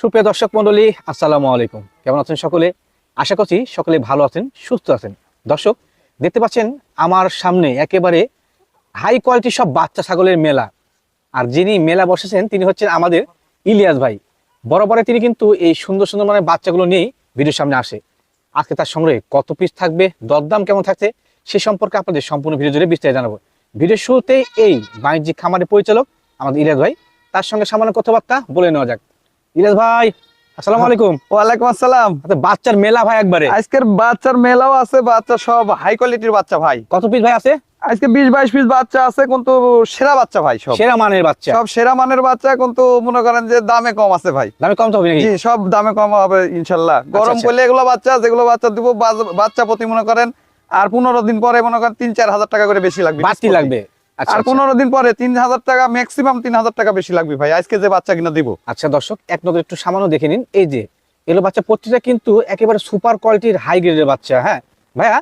সুপ্রিয় দর্শক মন্ডলী আসসালামু আলাইকুম। কেমন আছেন সকলে? আশা করছি সকলে ভালো আছেন, সুস্থ আছেন। দর্শক, দেখতে পাচ্ছেন আমার সামনে একেবারে হাই কোয়ালিটি সব বাচ্চা ছাগলের মেলা। আর যিনি মেলা বসেছেন, তিনি হচ্ছেন আমাদের ইলিয়াস ভাই। বরাবরে তিনি কিন্তু এই সুন্দর সুন্দর মানে বাচ্চাগুলো নিয়েই ভিডিওর সামনে আসে। আজকে তার সংগ্রহে কত পিস থাকবে, দরদাম কেমন থাকছে, সে সম্পর্কে আপনাদের সম্পূর্ণ ভিডিও জুড়ে বিস্তারিত জানাব। ভিডিওর শুরুতেই এই বাণিজ্যিক খামারের পরিচালক আমাদের ইলিয়াস ভাই, তার সঙ্গে সামান্য কথাবার্তা বলে নেওয়া যাক। ইলিয়াস ভাই আসসালামু আলাইকুম। ওয়ালাইকুম আসসালাম। আচ্ছা, বাচ্চার মেলা ভাই একবারে। আজকের বাচ্চার মেলাও আছে বাচ্চা সব হাই কোয়ালিটির বাচ্চা ভাই। কত পিস ভাই আছে? আজকে বিশ বাইশ পিস বাচ্চা আছে কিন্তু সেরা বাচ্চা ভাই সব। সেরা মানের বাচ্চা। সব সেরা মানের বাচ্চা কিন্তু মনে করেন যে দামে কম আছে ভাই। দামে কম হবে জি সব দামে কম হবে ইনশাল্লাহ। গরম আচ্ছা। এগুলো বাচ্চা যেগুলো বাচ্চা দিব বাচ্চা প্রতি মনে করেন আর পনেরো দিন পরে মনে করেন তিন চার হাজার টাকা করে বেশি লাগবে। বাড়তি লাগবে। আচ্ছা আর আচ্ছা। পনেরো দিন পরে তিন হাজার টাকা ম্যাক্সিমাম তিন হাজার টাকা বেশি লাগবে ভাই। আজকে যে বাচ্চা কিনা দিব। আচ্ছা দর্শক এক নজর একটু সামান্য দেখে নিন। এই যে এগুলো বাচ্চা প্রত্যেকটা কিন্তু একেবারে সুপার কোয়ালিটির হাই গ্রেডের বাচ্চা হ্যাঁ? ভাইয়া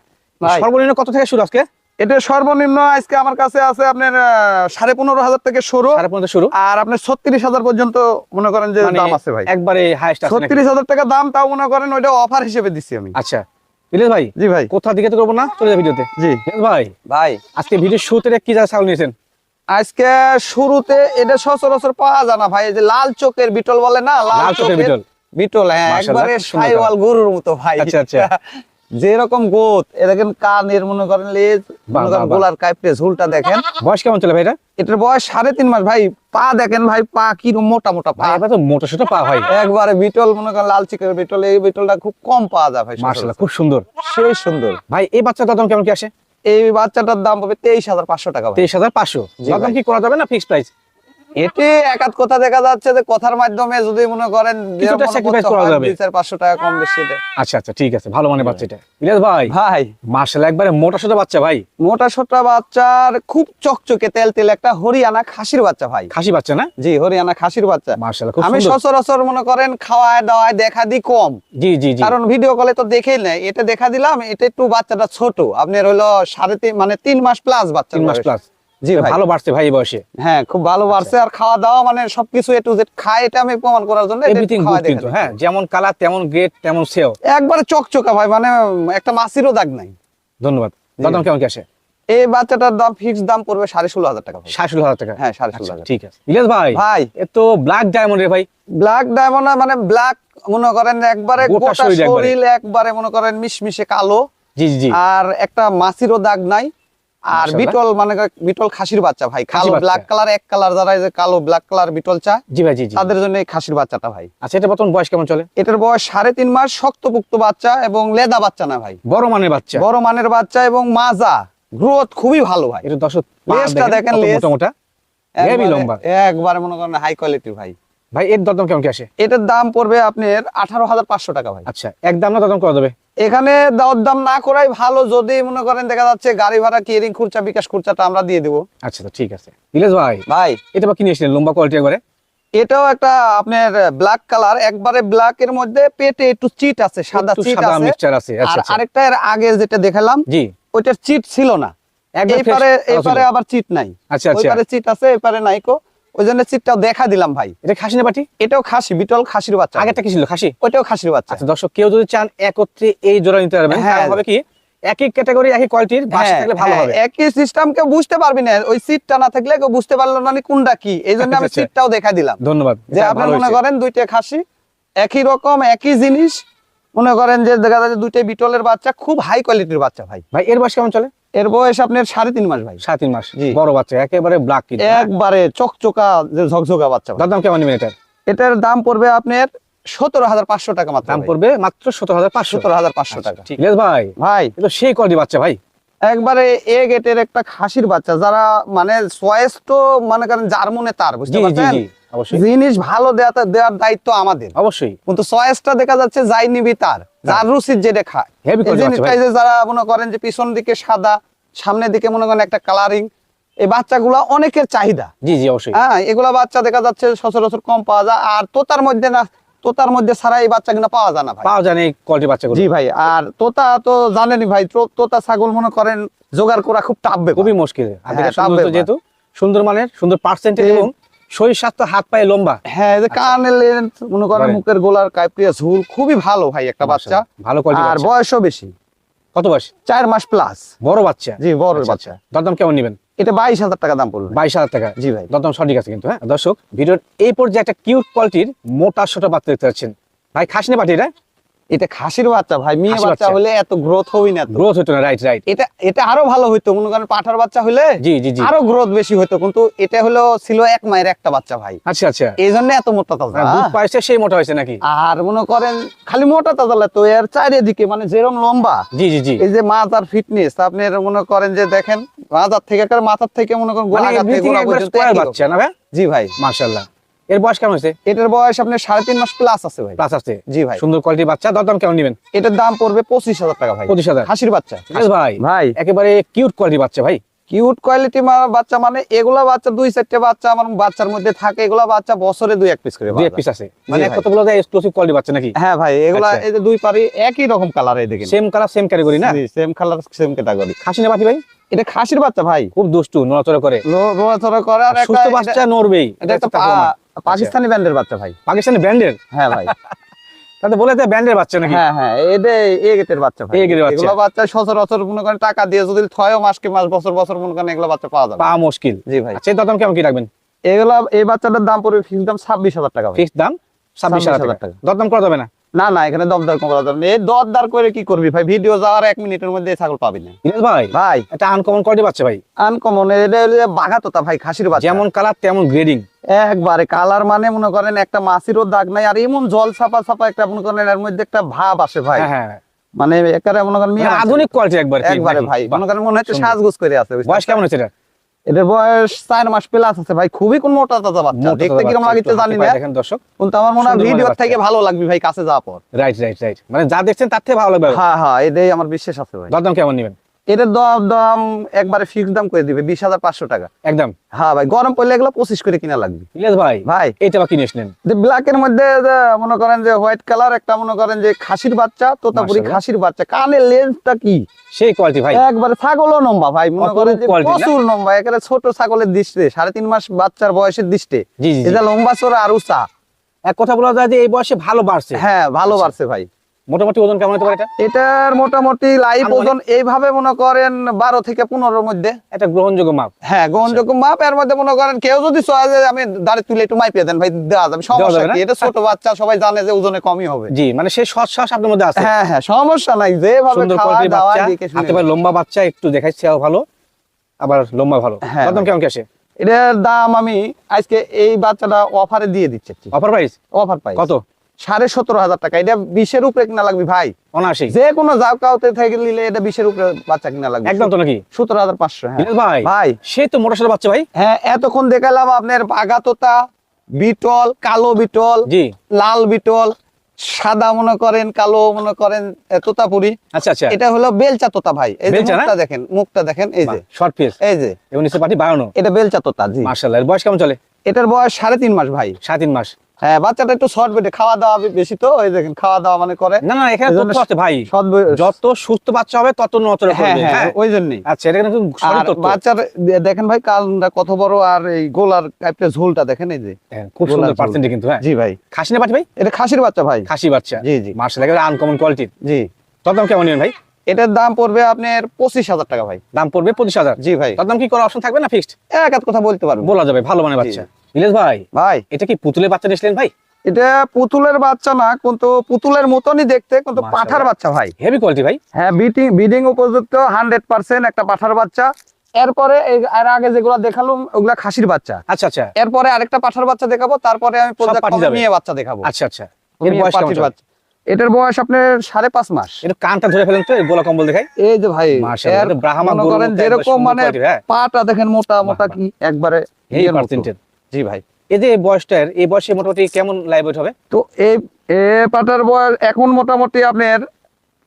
সর্বনিম্ন কত থেকে শুরু আজকে? এটা সর্বনিম্ন আজকে আমার কাছে আছে আপনার সাড়ে পনেরো হাজার থেকে শুরু। সাড়ে পনেরো শুরু? আর আপনার ছত্রিশ হাজার পর্যন্ত মনে করেন যে মানে দাম আছে ভাই। একবারে ছত্রিশ হাজার টাকা দাম তাও মনে করেন ওইটা অফার হিসেবে দিচ্ছি আমি। আচ্ছা ইলিয়াস ভাই জি ভাই। কোথা দিকে তো করব না? চলে যাবে ভিডিওতে। জি। ভাই ভাই। আজকে ভিডিও শুরুতে কি যা চাল নিয়েছেন। আজকে শুরুতে এটা সচরাচর পাওয়া যায় না ভাই যে লাল চোখের বিটল বলে না? লাল চোখের বিটল। বিটল হ্যাঁ একবারে সাইওয়াল গরুর মতো ভাই। আচ্ছা, আচ্ছা। যেরকম গোত এ দেখেন কানের মনে করেন লেজ মনে করেন। গোলার কাইপটে ঝুলটা দেখেন। বয়স কেমন চলে ভাই এটা? এটার বয়স সাড়ে তিন মাস। ভাই পা দেখেন ভাই পা কি মোটা মোটা পা। ভাই এবার তো মোটা সোটা পা হয়। একবারে বিটল মনে করেন লাল চিকের বিটল এই বিটলটা খুব কম পাওয়া যায় ভাই মার্শাল্লাহ খুব সুন্দর। সেই সুন্দর। ভাই এই বাচ্চাটা দাম কেমন কি আসে? এই বাচ্চাটার দাম পাবে তেইশ হাজার পাঁচশো টাকা তেইশ হাজার পাঁচশো। দাম কি করা যাবে না ফিক্স প্রাইস এটি একাত কথা দেখা যাচ্ছে যে কথার মাধ্যমে যদি মনে করেন কিছুটা করতে করা যাবে। দুই চার পাঁচশো টাকা কম বেশি। আচ্ছা আচ্ছা ঠিক আছে ভালো মানে বাচ্চা এটা ইলিয়াস ভাই ভাই। মার্শাল্লাহ একবারে মোটা সোটা বাচ্চা ভাই। মোটা সোটা বাচ্চার খুব চকচকে তেল তেল একটা হরিয়ানা খাসির বাচ্চা ভাই। খাসি বাচ্চা না? জি হরিয়ানা খাসির বাচ্চা। মার্শাল্লাহ খুব আমি সচরাচর মনে করেন খাওয়ায় দাওয়ায় দেখা দি কম। জি জি জি। কারণ ভিডিও কলে তো দেখেই নাই এটা দেখা দিলাম এটা একটু বাচ্চাটা ছোট। আপনার হলো সাড়ে তিন মানে তিন মাস প্লাস বাচ্চা তিন মাস প্লাস জি ভালো বাড়ছে ভাই বয়সে। হ্যাঁ খুব ভালো বাড়ছে। আর খাওয়া দাওয়া মানে সবকিছু এ টু জেড খায় এটা আমি প্রমাণ করার জন্য এভরিথিং গুড কিন্তু হ্যাঁ যেমন কালার তেমন গ্রেড তেমন সেও। একবারে চকচকা ভাই মানে একটা মাছিরও দাগ নাই। ধন্যবাদ। দাম কেমন কি আসে? এই বাচ্চাটার দাম ফিক্স দাম পড়বে সাড়ে ষোলো হাজার টাকা সাড়ে ষোলো হাজার টাকা? হ্যাঁ সাড়ে ষোলো আচ্ছা, হাজার। ঠিক আছে। ইলিয়াস ভাই ভাই। এ তো ব্ল্যাক ডায়মন্ড রে ভাই ব্ল্যাক ডায়মন্ড মানে ব্ল্যাক মনে করেন একবারে গোটা গোটা শরীর একবারে। মনে করেন মিশমিশে কালো। জি জি জি। আর একটা মাছিরও দাগ নাই। আর বিটল মানে বিটল খাসির বাচ্চা ভাই। কালো ব্ল্যাক কালার এক কালার যারা এই যে কালো ব্ল্যাক কালার বিটল চা জি ভাই জি জি। তাদের জন্য এই খাসির বাচ্চাটা ভাই। আচ্ছা এটা বর্তমান বয়স কেমন চলে? এটার বয়স সাড়ে তিন মাস শক্তপুক্ত বাচ্চা এবং লেদা বাচ্চা না ভাই। বড় মানের বাচ্চা। বড় মানের বাচ্চা এবং মাজা। গ্রোথ খুবই ভালো ভাই। এটা দর্শক লেজটা দেখেন, লেজ। মোটা মোটা হেভি একবারে- লম্বা। একবারে মনে করেন হাই কোয়ালিটির ভাই। ভাই এর দরদাম কেমন কি আসে? এটার দাম পড়বে আপনার আঠারো হাজার পাঁচশো টাকা ভাই। আচ্ছা একদম না দরদাম করা যাবে? এখানে দেওয়ার দাম না করাই ভালো যদি মনে করেন দেখা যাচ্ছে গাড়ি ভাড়া কিয়ারিং খুরচা বিকাশ খুরচাটা আমরা দিয়ে দেবো। আচ্ছা তো ঠিক আছে। ইলিয়াস ভাই ভাই। এটা বা কি নিয়েছিলেন লম্বা কোয়ালিটি একবারে? এটাও একটা আপনার ব্ল্যাক কালার একবারে ব্ল্যাক এর মধ্যে পেটে একটু চিট আছে সাদা চিট সাদা আছে। মিক্সচার আছে আর আচ্ছা। আচ্ছা আরেকটা এর আগে যেটা দেখালাম জি। ওইটার চিট ছিল না। কালো ছিল। এইপারে আবার চিট নাই। আচ্ছা আচ্ছা। ওইপারে চিট আছে এপারে নাইকো ওই জন্য চিটটাও দেখা দিলাম ভাই। এটা খাসি না পাটি এটাও খাসি বিটল খাসির বাচ্চা। আগেরটা কি ছিল খাসি? ওইটাও খাসির বাচ্চা। আচ্ছা দর্শক কেউ যদি চান একত্রে এই জোড়া নিতে পারবেন হ্যাঁ। হবে কি একই ক্যাটাগরি একই কোয়ালিটির বাস হ্যাঁ, থাকলে ভালো হ্যাঁ, হবে। একই সিস্টেম কেউ বুঝতে পারবি না ওই সিটটা না থাকলে কেউ বুঝতে পারল না নি কোনটা কি। এই জন্য আমি আচ্ছা, আচ্ছা। সিটটাও দেখা দিলাম। ধন্যবাদ যে আপনি মনে করেন দুইটা খাসি একই রকম একই জিনিস মনে করেন যে দেখা যাচ্ছে দুইটা বিটলের বাচ্চা খুব হাই কোয়ালিটির বাচ্চা ভাই। ভাই এর বয়স কেমন চলে? এর বয়স আপনার সাড়ে তিন মাস ভাই। সাড়ে তিন মাস জি। বড় বাচ্চা একেবারে ব্ল্যাক একবারে চকচকা যে ঝকঝকা বাচ্চা তার দাম কেমন এটার? এটার দাম পড়বে আপনার সতেরো হাজার পাঁচশো টাকা মাত্র দাম পড়বে মাত্র সতেরো হাজার পাঁচশো। হাজার পাঁচশো টাকা। ঠিক আছে ভাই। ভাই। সেই কোয়ালিটি বাচ্চা ভাই। একবারে এ গেটের একটা খাসির বাচ্চা যারা মানে চয়েস তো মনে করেন যার মনে তার বুঝতে পারছেন? জিনিস ভালো দেওয়ার দায়িত্ব আমাদের। অবশ্যই। কিন্তু চয়েসটা দেখা যাচ্ছে যাই নিবি তার। যার রুচির যেটা খায়। জিনিসটাই যে যারা মনে করেন যে পিছন দিকে সাদা সামনের দিকে মনে করেন একটা কালারিং এই বাচ্চাগুলা অনেকের চাহিদা। জি জি অবশ্যই। হ্যাঁ এগুলা বাচ্চা দেখা যাচ্ছে সচরাচর কম পাওয়া যায়। আর তোতার মধ্যে না তোতার মধ্যে ছাড়া এই বাচ্চা কিনা পাওয়া যায় না ভাই। পাওয়া যায় না এই বাচ্চাগুলো। জি ভাই আর তোতা তো জানেনই ভাই তোতা ছাগল মনে করেন জোগাড় করা খুব টাফ খুবই মুশকিল। হ্যাঁ। যেহেতু সুন্দর মানের সুন্দর পার্সেন্টেজ এবং শরীর স্বাস্থ্য হাত পায়ে লম্বা। হ্যাঁ যে মনে করেন মুখের গোলার কাইপ্রিয়া ঝুল খুবই ভালো ভাই একটা বাচ্চা। ভালো কোয়ালিটি আর বয়সও বেশি। কত বয়স? চার মাস প্লাস বড় বাচ্চা। জি বড় আচ্ছা, বাচ্চা। দরদাম কেমন নেবেন? এটা বাইশ হাজার টাকা দাম পড়বে। বাইশ হাজার টাকা। জি ভাই। দরদাম সঠিক আছে কিন্তু হ্যাঁ? দর্শক ভিডিওর এই পর্যায়ে একটা কিউট কোয়ালিটির মোটা সোটা বাচ্চা দেখতে পাচ্ছেন। ভাই খাসনে পাঠিয়ে এটা? এটা খাসির বাচ্চা ভাই মেয়ে বাচ্চা। হলে এত গ্রোথ হবেই না গ্রোথ হতো না রাইট রাইট এটা এটা আরও ভালো হইতো মনে করেন পাঠার বাচ্চা হলে জি জি জি। আরও গ্রোথ বেশি হতো কিন্তু এটা হলো ছিল এক মায়ের একটা বাচ্চা ভাই। আচ্ছা আচ্ছা। এই জন্য এত মোটা তাজা। মানে দুধ পাইছে সেই মোটা হয়েছে নাকি? আর মনে করেন খালি মোটা তাজা তো এর চারিদিকে মানে যেরকম লম্বা। জি জি জি। এই যে মাথার ফিটনেস আপনি এর মনে করেন যে দেখেন মাথার থেকে মাথার থেকে মনে করেন মানে গোড়া থেকে গোড়া পর্যন্ত বাচ্চা না ভাই? জি ভাই। মাশাআল্লাহ। এর বয়স কেমন হয়েছে? এটার বয়স আপনার সাড়ে তিন মাস প্লাস আছে ভাই। প্লাস আছে? জি ভাই। সুন্দর কোয়ালিটির বাচ্চা দরদাম কেমন নেবেন? এটার দাম পড়বে পঁচিশ হাজার টাকা ভাই। পঁচিশ হাজার। হাসির বাচ্চা। ভাই। ভাই। একেবারে কিউট কোয়ালিটির বাচ্চা ভাই। কিউট কোয়ালিটি বাচ্চা মানে এগুলা বাচ্চা দুই চারটে বাচ্চা আমার বাচ্চার মধ্যে থাকে এগুলা বাচ্চা বছরে দুই এক পিস করে দুই এক পিস আছে। মানে। কতগুলো এক্সক্লুসিভ কোয়ালিটি বাচ্চা নাকি? হ্যাঁ ভাই এগুলা আচ্ছা। এই যে দুই পারি একই রকম কালার এই দেখেন। সেম কালার সেম ক্যাটাগরি না? সেম কালার সেম ক্যাটাগরি খাসি না বাটি ভাই? এটা খাসির বাচ্চা ভাই। খুব দুষ্টু নড়াচড়া করে। রোড়াচড়া করে আর একটা সুস্থ বাচ্চা নড়বেই। এটা একটা পাকিস্তানি ব্যান্ডের বাচ্চা ভাই। পাকিস্তানি ব্যান্ডের? হ্যাঁ ভাই। তাতে বলে দেয় ব্যান্ডের বাচ্চা নাকি? হ্যাঁ হ্যাঁ এটা এ গেটের বাচ্চা ভাই। এ বাচ্চা। এগুলো বাচ্চা সচরাচর মনে করেন টাকা দিয়ে যদি মাসকে মাস বছর বছর মনে করেন এগুলো বাচ্চা পাওয়া যাবে। মুশকিল। জি ভাই। আচ্ছা দাম কেমন কি রাখবেন? এগুলা এই বাচ্চাটার দাম পড়বে ফিক্স দাম ছাব্বিশ হাজার টাকা ফিক্স দাম ছাব্বিশ হাজার 26,000 টাকা। টাকা। দরদাম করা যাবে না? না না এখানে দরদার করা যাবে না এই দরদার করে কি করবি ভাই? ভিডিও যাওয়ার এক মিনিটের মধ্যে ছাগল পাবি না। ইলিয়াস ভাই ভাই। এটা আনকমন কোয়ালিটি বাচ্চা ভাই। আনকমন এটা বাঘা তোতা ভাই খাসির বাচ্চা। যেমন কালার তেমন গ্রেডিং একবারে কালার মানে মনে করেন একটা মাছিরও দাগ নাই আর এমন জল ছাপা ছাপা একটা মনে করেন এর মধ্যে একটা ভাব আসে ভাই। হ্যাঁ হ্যাঁ মানে একেবারে মনে করেন মানে আধুনিক কোয়ালিটি একবার একবারে ভাই মনে করেন মনে হচ্ছে। সাজগুজ করে আছে। বয়স কেমন হচ্ছে এটা এটার বয়স চার মাস প্লাস আছে ভাই খুবই কোন মোটা তাজা বাচ্চা। দেখতে কীরকম একটু জানি না। দেখেন দর্শক। কিন্তু আমার মনে হয় ভিডিও থেকে ভালো লাগবে ভাই কাছে যাওয়ার পর। রাইট রাইট রাইট মানে যা দেখছেন তার থেকে ভালো লাগবে। হ্যাঁ হ্যাঁ এটাই আমার বিশ্বাস আছে ভাই। দরদাম কেমন নেবেন? এটার দাম দাম একবারে ফিক্স দাম করে দিবে বিশ হাজার পাঁচশো টাকা। একদম। হ্যাঁ ভাই গরম পড়লে এগুলো পঁচিশ করে কিনা লাগবে। ইলিয়াস ভাই ভাই। এইটা বা কিনে আসলেন। যে ব্ল্যাক এর মধ্যে মনে করেন যে হোয়াইট কালার একটা মনে করেন যে খাসির বাচ্চা তোতাপুরি। খাসির বাচ্চা কানের লেন্সটা কি? সেই কোয়ালিটি ভাই। একবারে ছাগলও লম্বা ভাই মনে করেন যে প্রচুর লম্বা একেবারে ছোট ছাগলের দৃষ্টে সাড়ে তিন মাস বাচ্চার বয়সের দৃষ্টে। এটা লম্বা চোরা আর উঁচা। এক কথা বলা যায় যে এই বয়সে ভালো বাড়ছে। হ্যাঁ ভালো আচ্ছা। বাড়ছে ভাই। মোটামুটি ওজন কেমন হতে পারে এটা? এটার মোটামুটি লাইভ ওজন এইভাবে মনে করেন বারো থেকে পনেরোর মধ্যে। একটা গ্রহণযোগ্য মাপ? হ্যাঁ গ্রহণযোগ্য মাপ। এর মধ্যে মনে করেন কেউ যদি আমি দাঁড়িয়ে তুলে একটু মাইপিয়ে দেন ভাই দেওয়া যাবে। সমস্যা যাবে না? কি? এটা ছোট বাচ্চা সবাই জানে যে ওজনে কমই হবে। জি মানে সেই আপনার মধ্যে আছে। হ্যাঁ হ্যাঁ সমস্যা নাই যেভাবে বাচ্চা। লম্বা বাচ্চা একটু দেখাচ্ছি ভালো আবার লম্বা ভালো। হ্যাঁ, দরদাম ভাই। কেমন কি আসে? এটার দাম আমি আজকে এই বাচ্চাটা অফারে দিয়ে দিচ্ছি অফার প্রাইস অফার পাই কত? সাড়ে সতেরো হাজার টাকা। এটা বিশের উপরে কিনা লাগবে ভাই? অনাশি। যে কোনো কাউতে থেকে নিলে এটা বিশের উপরে বাচ্চা কিনা লাগবে। একদম তো নাকি? সতেরো হাজার পাঁচশো হ্যাঁ। ভাই ভাই। সে তো মোটা সোটা বাচ্চা ভাই। হ্যাঁ এতক্ষণ দেখালাম আপনার বাগাতোতা বিটল কালো বিটল জি। লাল বিটল সাদা মনে করেন কালো মনে করেন তোতাপুরি। আচ্ছা আচ্ছা। এটা হলো বেলচা তোতা ভাই। এই যে মুখটা দেখেন মুখটা দেখেন এই যে। শর্ট পিস এই যে। নিচে পাটি বাড়ানো। এটা বেলচা তোতা জি। মার্শাল্লাহ এর বয়স কেমন চলে? এটার বয়স সাড়ে তিন মাস ভাই। সাড়ে তিন মাস। হ্যাঁ বাচ্চাটা একটু শর্ট বেটে খাওয়া দাওয়া বেশি তো ওই দেখেন খাওয়া দাওয়া মানে করে। না না এখানে তথ্য আছে ভাই। যত সুস্থ বাচ্চা হবে তত হ্যাঁ করবে হ্যাঁ হ্যাঁ। ওই জন্যই। আচ্ছা এটা কিন্তু বাচ্চার দেখেন ভাই কালটা কত বড় আর এই গোলার ঝোলটা দেখেন এই যে। খুব সুন্দর। কিন্তু হ্যাঁ। জি ভাই। খাসি না পাটি ভাই? এটা খাসির বাচ্চা ভাই। খাসি বাচ্চা। জি জি। মার্শাল একেবারে আনকমন কোয়ালিটির জি। দরদাম কেমন নেবেন ভাই? এটার দাম পড়বে আপনার পঁচিশ হাজার টাকা ভাই। দাম পড়বে পঁচিশ হাজার। জি ভাই। দরদাম কি করার অপশন থাকবে না ফিক্সড এক কথা বলতে পারব। বলা যাবে ভালো মানে বাচ্চা। ইলিয়াস ভাই ভাই। এটা কি পুতুলের বাচ্চা নিয়েছিলেন ভাই? এটা পুতুলের বাচ্চা না কিন্তু পুতুলের মতনই দেখতে কিন্তু পাঠার বাচ্চা ভাই। হেভি কোয়ালিটি ভাই। হ্যাঁ বিটিং বিডিং উপযুক্ত হান্ড্রেড পার্সেন্ট একটা পাঠার বাচ্চা। এরপরে এর আগে যেগুলো দেখালাম ওগুলা খাসির বাচ্চা। আচ্ছা আচ্ছা। এরপরে আরেকটা পাঠার বাচ্চা দেখাবো তারপরে আমি মেয়ে বাচ্চা দেখাবো। আচ্ছা আচ্ছা। এর বয়স কেমন পাঠির বাচ্চা। এটার বয়স আপনার সাড়ে পাঁচ মাস। একটু কানটা ধরে ফেলেন তো এই গোলা কম্বল দেখাই। এই যে ভাই মাশাআল্লাহ, এর এটা ব্রাহ্মা গরুর করেন মতো একবার যেরকম মানে হ্যাঁ। পাটা দেখেন মোটা মোটা কি একবারে জি ভাই। এই যে বয়সটার এই বয়সে মোটামুটি কেমন লাইভ হবে? তো এই পাটার বয়স এখন মোটামুটি আপনার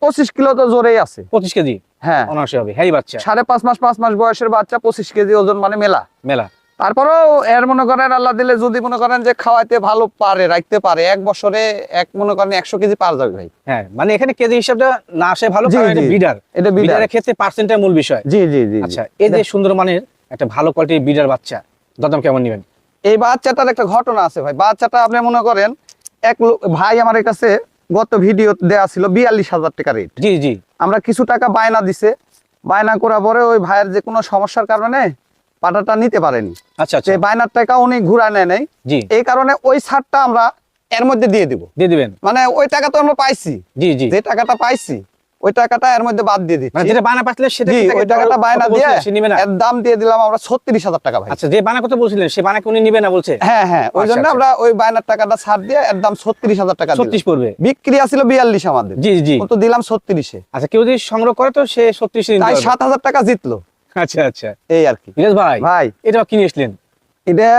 পঁচিশ কিলো তো জোরেই আছে। পঁচিশ কেজি? হ্যাঁ। অনায়াসে হবে হ্যাঁ বাচ্চা। সাড়ে পাঁচ মাস পাঁচ মাস বয়সের বাচ্চা পঁচিশ কেজি ওজন মানে মেলা। মেলা। তারপরেও এর মনে করেন আল্লাহ দিলে যদি মনে করেন যে খাওয়াইতে ভালো পারে রাখতে পারে এক বছরে এক মনে করেন একশো কেজি পার যাবে ভাই। হ্যাঁ মানে এখানে কেজি হিসাবটা না আসে ভালো এটা বিডার এটা বিডারের ক্ষেত্রে পার্সেন্টের মূল বিষয়। জি জি জি আচ্ছা এই যে সুন্দর মানের একটা ভালো কোয়ালিটির বিডার বাচ্চা দরদাম কেমন নেবেন? এই বাচ্চাটার একটা ঘটনা আছে ভাই। বাচ্চাটা আপনি মনে করেন এক ভাই আমার কাছে গত ভিডিও দেওয়া ছিল বিয়াল্লিশ হাজার টাকা রেট জি জি। আমরা কিছু টাকা বায়না দিছে। বায়না করার পরে ওই ভাইয়ের যে কোনো সমস্যার কারণে পাটাটা নিতে পারেনি। আচ্ছা আচ্ছা। বায়নার টাকা উনি ঘুরা নেয় নাই। জি। এই কারণে ওই ছাড়টা আমরা এর মধ্যে দিয়ে দিব। দিয়ে দিবেন। মানে ওই টাকা তো আমরা পাইছি। জি জি। যে টাকাটা পাইছি ওই টাকাটা এর মধ্যে বাদ দিয়ে মানে দিচ্ছি যেটা বানা পাচ্ছিলেন সেটা ওই টাকাটা কত বায়না দিয়ে নিবে না। এর দাম দিয়ে দিলাম আমরা ছত্রিশ হাজার টাকা ভাই। আচ্ছা যে বানা কথা বলছিলেন সে বানাকে উনি নিবে না বলছে? হ্যাঁ হ্যাঁ ওই আচ্ছা, জন্য আচ্ছা। আমরা ওই বায়নার টাকাটা ছাড় দিয়ে এর দাম ছত্রিশ হাজার টাকা দিলাম। ছত্রিশ পড়বে? বিক্রি আছিল বিয়াল্লিশ আমাদের। জি জি। কিন্তু দিলাম? ছত্রিশে। আচ্ছা কেউ যদি সংগ্রহ করে তো সে ছত্রিশ তাই সাত হাজার টাকা জিতলো। আচ্ছা আচ্ছা। এই আর কি। ভাই ভাই। এটা কিনে এসলেন এটা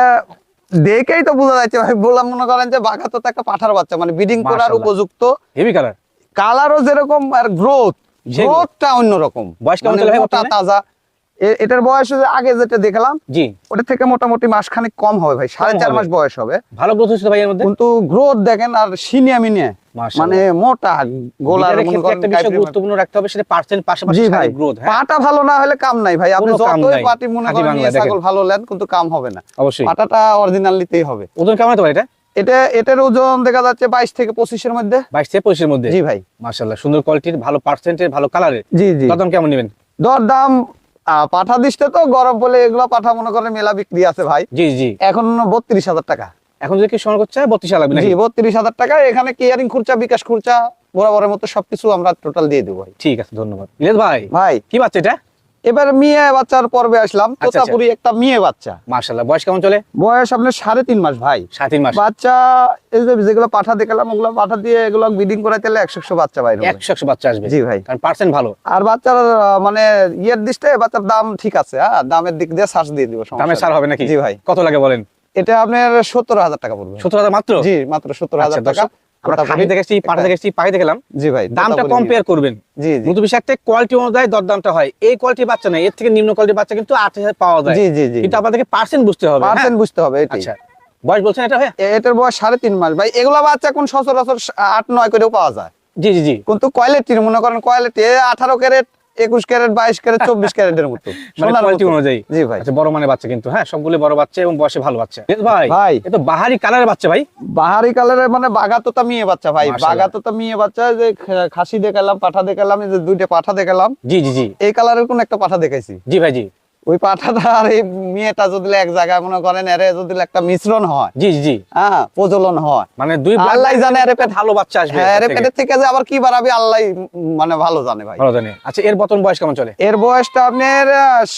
দেখেই তো বোঝা যাচ্ছে ভাই বললাম মনে করেন যে বাঘা তো একটা পাঠার বাচ্চা মানে ব্রিডিং করার উপযুক্ত। হেভি কালার কালারও যেরকম আর গ্রোথ। গ্রোথটা অন্যরকম। বয়স? তাজা। এটার বয়স আগে যেটা দেখলাম জি। ওটা থেকে মোটামুটি মাসখানেক কম হবে ভাই সাড়ে চার মাস বয়স হবে। ভালো গ্রোথ হচ্ছে তো ভাই এর মধ্যে? কিন্তু গ্রোথ দেখেন আর সিনিয়া মিনিয়া। মানে মোটা গোলার একটা বিষয় গুরুত্বপূর্ণ রাখতে হবে সেটা পার্সেন্ট পাশাপাশি ভাই গ্রোথ হ্যাঁ? পাটা ভালো না হলে কাম নাই ভাই। আপনি যতই। পাটি মনে করেন। ছাগল ভালো লেন কিন্তু কাম হবে না। অবশ্যই। পাটাটা অরিজিনাল নিতেই হবে। ওজন কেমন হতে পারে এটা? এটা এটার ওজন দেখা যাচ্ছে বাইশ থেকে পঁচিশের মধ্যে। বাইশ থেকে পঁচিশের মধ্যে? জি ভাই। মাশাল্লাহ সুন্দর কোয়ালিটির ভালো পার্সেন্টের ভালো কালারের জি জি। কদম কেমন নেবেন? দর দাম পাঠা দিচ্ছে তো গরম বলে এগুলো পাঠা মনে করেন মেলা বিক্রি আছে ভাই। জি জি। এখন বত্রিশ হাজার টাকা। এখন যদি কি সংগ্রহ চায় বত্রিশ লাগবে নাকি? জি বত্রিশ হাজার টাকা। এখানে কেয়ারিং খুরচা বিকাশ খুরচা বরাবরের মতো সবকিছু আমরা টোটাল দিয়ে দেবো ঠিক আছে ধন্যবাদ। ভাই ভাই। কি বাচ্চা এটা? এবার মেয়ে বাচ্চার পর্বে আসলাম। আচ্ছা। তোতাপুরি একটা মেয়ে বাচ্চা। মাশাল্লাহ বয়স কেমন চলে? বয়স আপনার সাড়ে তিন মাস ভাই। সাড়ে তিন মাস। বাচ্চা এই যে যেগুলো পাঠা দেখলাম ওগুলো পাঠা দিয়ে এগুলো ব্রিডিং করাইতে হলে একশো একশো বাচ্চা বাইরে একশো একশো বাচ্চা আসবে। জি ভাই। কারণ পার্সেন্ট ভালো। আর বাচ্চার মানে ইয়ের দৃষ্টে বাচ্চার দাম ঠিক আছে হ্যাঁ? দামের দিক দিয়ে সার্চ দিয়ে দিব সমস্যা দামে নেই। ছাড় হবে নাকি? জি ভাই। কত লাগে বলেন? এটা আপনার সত্তর হাজার টাকা পড়বে। সত্তর হাজার মাত্র? জি মাত্র সত্তর আচ্ছা, হাজার টাকা। আমরা খাসি দেখেছি পাঠা দেখেছি পাখি দেখলাম জি ভাই দামটা কম্পেয়ার করবেন। জি জি। নতুন কোয়ালিটি অনুযায়ী দরদামটা হয়। এই কোয়ালিটির বাচ্চা নাই এর থেকে নিম্ন কোয়ালিটির বাচ্চা কিন্তু আট হাজার পাওয়া যায়। জি জি জি। কিন্তু আপনাদেরকে পার্সেন্ট বুঝতে হবে হ্যাঁ? পার্সেন্ট বুঝতে হবে আচ্ছা। বয়স বলছেন এটা হ্যাঁ এটার বয়স সাড়ে তিন মাস। ভাই এগুলো বাচ্চা কোন সচরাচর আট নয় করেও পাওয়া যায়। জি জি জি। কিন্তু কোয়ালিটির মনে করেন কোয়ালিটি আঠারো ক্যারেট একুশ ক্যারেট বাইশ ক্যারেট চব্বিশ ক্যারেটের মতো। মানে কোয়ালিটি অনুযায়ী। জি ভাই। আচ্ছা বড় মানে বাচ্চা কিন্তু হ্যাঁ সবগুলো বড় বাচ্চা এবং বয়সে ভালো বাচ্চা। ভাই ভাই। এ বাহারি কালারের বাচ্চা ভাই। বাহারি কালারের মানে বাগাতোতা মেয়ে বাচ্চা ভাই। বাগাতোতা মেয়ে বাচ্চা যে খাসি দেখালাম পাঠা দেখালাম যে দুইটা পাঠা দেখালাম। জি জি জি। এই কালারের কোন একটা পাঠা দেখাইছি। জি ভাই জি। ওই পাঠাটা আর এই মেয়েটা যদি এক জায়গায় মনে করেন এর যদি একটা মিশ্রণ হয় জি জি হ্যাঁ প্রজলন হয়। মানে দুই আল্লাহই জানে এর পেট- ভালো বাচ্চা আসবে হ্যাঁ এর পেটের থেকে যে আবার কি বাড়াবে আল্লাহ মানে ভালো জানে ভাই। ভালো জানে। আচ্ছা এর বর্তমান বয়স কেমন চলে? এর বয়সটা আপনার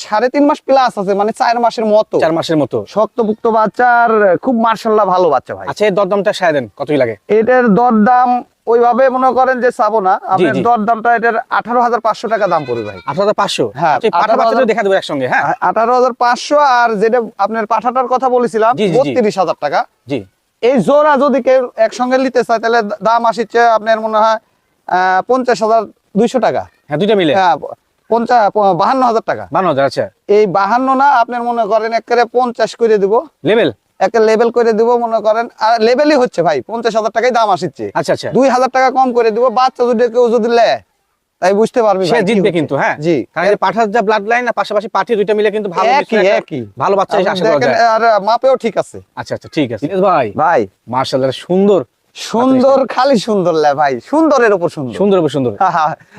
সাড়ে তিন মাস প্লাস আছে মানে চার মাসের মতো। চার মাসের মতো। শক্তপুক্ত আর খুব মার্শাল্লাহ ভালো বাচ্চা ভাই। আচ্ছা এর দরদামটা সায় দেন কতই লাগে? এটার দরদাম ওইভাবে মনে করেন যে চাবো না। আপনার জি। দরদামটা এটার আঠারো হাজার পাঁচশো টাকা দাম পড়বে ভাই। আট হাজার পাঁচশো? হ্যাঁ, এই পাঠা 18,000 বাচ্চাটা দেখা দেবো একসঙ্গে হ্যাঁ? আঠারো হাজার পাঁচশো আর যেটা আপনার পাঠাটার কথা বলেছিলাম। বত্রিশ হাজার টাকা। জি। এই জোড়া যদি কেউ একসঙ্গে নিতে চায় তাহলে দাম আসছে আপনার মনে হয় আহ, পঞ্চাশ হাজার দুইশো টাকা। হ্যাঁ দুইটা মিলে? হ্যাঁ পঞ্চাশ বাহান্ন হাজার টাকা। বান্ন হাজার আচ্ছা। এই বাহান্ন না আপনার মনে করেন একেবারে পঞ্চাশ করে দিব। লেভেল একে লেভেল করে দিব মনে করেন আর লেভেলই হচ্ছে ভাই পঞ্চাশ হাজার টাকাই দাম আসছে আচ্ছা আচ্ছা। দুই হাজার টাকা কম করে দিব বাচ্চা যদি কেউ যদি লেয় তাই বুঝতে পারবি সে জিতবে কিন্তু হ্যাঁ? জি। কারণ পাঠার যা ব্লাড লাইন আর পাশাপাশি পাঠি দুইটা মিলে কিন্তু ভালো একই, একই। ভালো বাচ্চা আপনি আশা করা যায় আর মাপেও ঠিক আছে। আচ্ছা আচ্ছা ঠিক আছে। ভাই। ভাই। মার্শাল্লাহ সুন্দর। সুন্দর খালি সুন্দর লে ভাই সুন্দরের উপর সুন্দর। সুন্দর। উপর।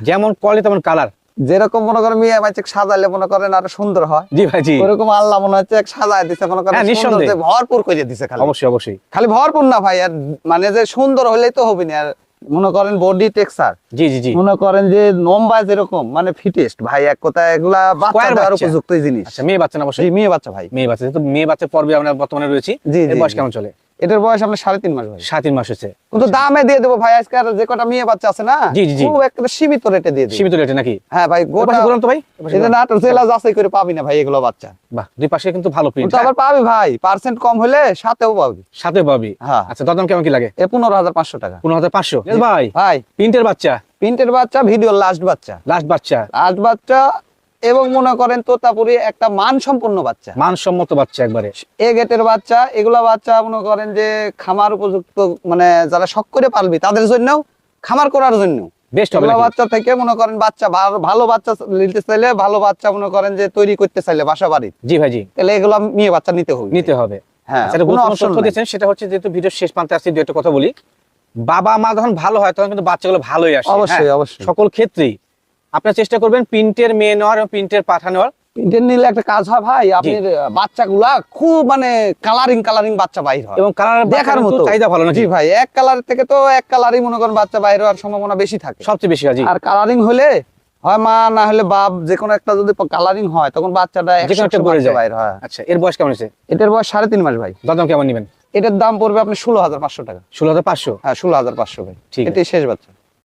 যেমন কোয়ালিটি তেমন কালার যেরকম মনে করেন মিয়া মাইচে সাজাইলে মনে করেন আরও সুন্দর হয়। জি ভাই জি। ওরকম আল্লাহ মনে হচ্ছে সাজায় দিছে মনে করেন হ্যাঁ, সুন্দর ভরপুর করে দিছে খালি। অবশ্যই অবশ্যই। খালি ভরপুর না ভাই আর মানে যে সুন্দর হলেই তো হবে না। আর মনে করেন বডি টেক্সচার জি জি জি। মনে করেন যে লম্বা যেরকম মানে ফিটেস্ট ভাই এক কথায় এগুলা বাচ্চা। দেওয়ার উপযুক্ত জিনিস। আচ্ছা মেয়ে বাচ্চা না অবশ্যই। মেয়ে বাচ্চা ভাই। মেয়ে বাচ্চা যেহেতু মেয়ে বাচ্চা পর্বে আমরা বর্তমানে রয়েছি জি, এর বয়স কেমন চলে? এটার বয়স আপনার সাড়ে তিন মাস ভাই। সাত তিন মাস হচ্ছে কিন্তু দামে দিয়ে দেবো ভাই আজকাল যে কটা মেয়ে বাচ্চা আছে না। খুব একটা সীমিত রেটে দিয়ে সীমিত রেটে নাকি? হ্যাঁ ভাই গোটা তো ভাই এটা না জেলা যাচাই করে পাবি না ভাই এগুলো বাচ্চা। বাহ দুই পাশে কিন্তু ভালো প্রিন্ট কিন্তু আবার পাবি ভাই পার্সেন্ট কম হলে সাথেও পাবি। সাথে পাবি? হ্যাঁ। আচ্ছা দরদাম কেমন কি লাগে? এ পনেরো হাজার পাঁচশো টাকা। পনেরো হাজার পাঁচশো? ভাই। ভাই প্রিন্টের বাচ্চা? প্রিন্টের বাচ্চা ভিডিও লাস্ট বাচ্চা। লাস্ট বাচ্চা। লাস্ট বাচ্চা এবং মনে করেন তোতাপুরি একটা মান সম্পন্ন বাচ্চা। মানসম্মত বাচ্চা একবারে। এ গেটের বাচ্চা এগুলা বাচ্চা মনে করেন যে খামার উপযুক্ত মানে যারা শখ করে পালবি তাদের জন্যও খামার করার জন্য? বাচ্চা থেকে মনে করেন বাচ্চা ভালো- বাচ্চা নিতে চাইলে ভালো বাচ্চা মনে করেন যে তৈরি করতে চাইলে বাসা বাড়ি জি ভাই জি। তাহলে এগুলা মেয়ে বাচ্চা নিতে হবে। নিতে হবে। হ্যাঁ আচ্ছা, সেটা হচ্ছে যেহেতু ভিডিও শেষ প্রান্তে আসছি দু একটা কথা বলি। বাবা মা যখন ভালো হয় তখন কিন্তু বাচ্চাগুলো ভালোই আসে অবশ্যই হ্যাঁ? অবশ্যই। সকল ক্ষেত্রেই। আপনার চেষ্টা করবেন প্রিন্টের মেয়ে নেওয়ার এবং প্রিন্টের পাঠা নেওয়ার। ইন্ডিয়ান নিলে একটা কাজ হয় ভাই আপনি বাচ্চাগুলা খুব মানে কালারিং কালারিং বাচ্চা বাইর হয়। এবং কালার দেখার মতো। চাহিদা ভালো নাকি? জি ভাই এক কালার থেকে তো এক কালারই মনে করেন বাচ্চা বাইর হওয়ার সম্ভাবনা বেশি থাকে। সবচেয়ে বেশি আর কালারিং হলে হয় মা না হলে বাপ যে কোনো একটা যদি কালারিং হয় তখন বাচ্চাটা। বাইর হয়। আচ্ছা এর বয়স কেমন হয়েছে? এটার বয়স সাড়ে তিন মাস ভাই। দাদাম কেমন নেবেন? এটার দাম পড়বে আপনি ষোলো হাজার পাঁচশো টাকা। ষোলো হাজার পাঁচশো? হ্যাঁ ষোলো হাজার পাঁচশো ভাই। ঠিক আছে। এটাই শেষ বাচ্চা।